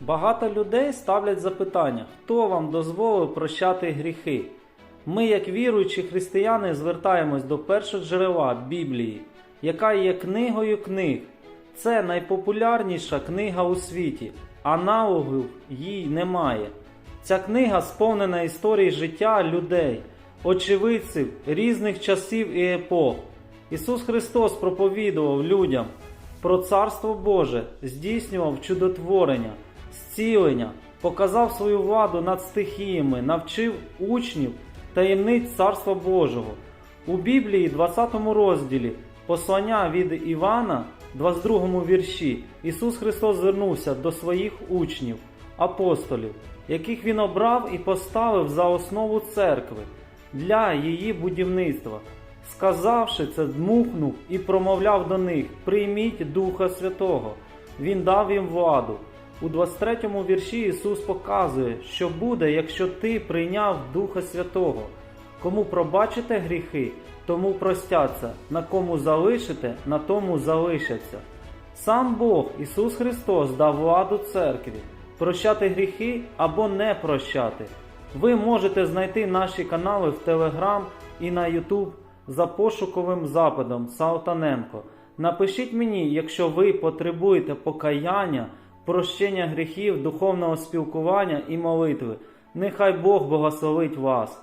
Багато людей ставлять запитання, хто вам дозволив прощати гріхи. Ми, як віруючі християни, звертаємось до першого джерела Біблії, яка є книгою книг. Це найпопулярніша книга у світі, аналогів їй немає. Ця книга сповнена історій життя людей, очевидців різних часів і епох. Ісус Христос проповідував людям про Царство Боже, здійснював чудотворення, зцілення, показав свою владу над стихіями, навчив учнів таємниць Царства Божого. У Біблії, 20 розділі, послання від Івана, 22 вірші, Ісус Христос звернувся до своїх учнів, апостолів, яких Він обрав і поставив за основу церкви для її будівництва. Сказавши це, дмухнув і промовляв до них: Прийміть Духа Святого. Він дав їм владу. У 23 вірші Ісус показує, що буде, якщо ти прийняв Духа Святого. Кому пробачите гріхи, тому простяться, на кому залишите, на тому залишаться. Сам Бог, Ісус Христос, дав владу церкві прощати гріхи або не прощати. Ви можете знайти наші канали в Телеграм і на Ютуб за пошуковим запитом Салтаненко. Напишіть мені, якщо ви потребуєте покаяння, прощення гріхів, духовного спілкування і молитви. Нехай Бог благословить вас.